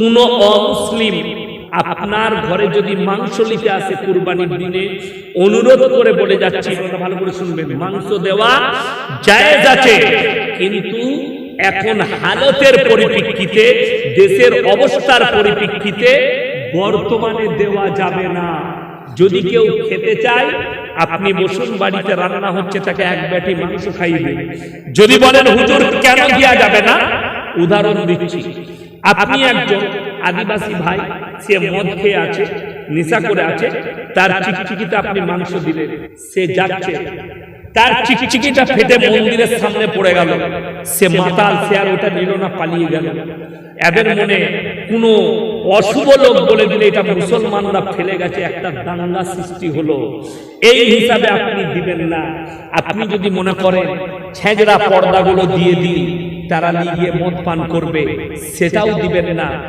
কোন অমুসলিম আপনার ঘরে যদি মাংস নিতে আসে কুরবানির দিনে, অনুরোধ করে বলে যাচ্ছি ভালো করে শুনবেন, মাংস দেওয়া জায়েজ আছে, কিন্তু এখন হালতের পরিপ্রেক্ষিতে, দেশের অবস্থার পরিপ্রেক্ষিতে বর্তমানে দেওয়া যাবে না। যদি কেউ খেতে চায়, আপনি বসুন, বাড়িতে রান্না হচ্ছে, তাকে এক ব্যাটি মাংস খাইবে যদি বলেন, হুজুর, কেন দেওয়া যাবে না? উদাহরণ দিচ্ছি। আপনি একজন আদিবাসী ভাই, সে মদ খেয়ে আছে, নেশা করে আছে, তার চিকচিকিতে আপনি মাংস দিলেন, সে যাচ্ছে। তার চিকচিকিটা ফেটে মন্দিরের সামনে পড়ে গেল। সে মাতাল, সে আর ওটা নিল না, পালিয়ে গেল। এদের মনে কোনো অশুভ লোক বলে দিলে এটা মুসলমানরা ফেলে গেছে, একটা দাঙ্গা সৃষ্টি হলো। এই হিসাবে আপনি দিবেন না। আপনি যদি মনে করেন, ছেঁচড়া পর্দাগুলো দিয়ে দিই তারা নিয়ে গিয়ে মদ পান করবে সেটাও দিবেন না।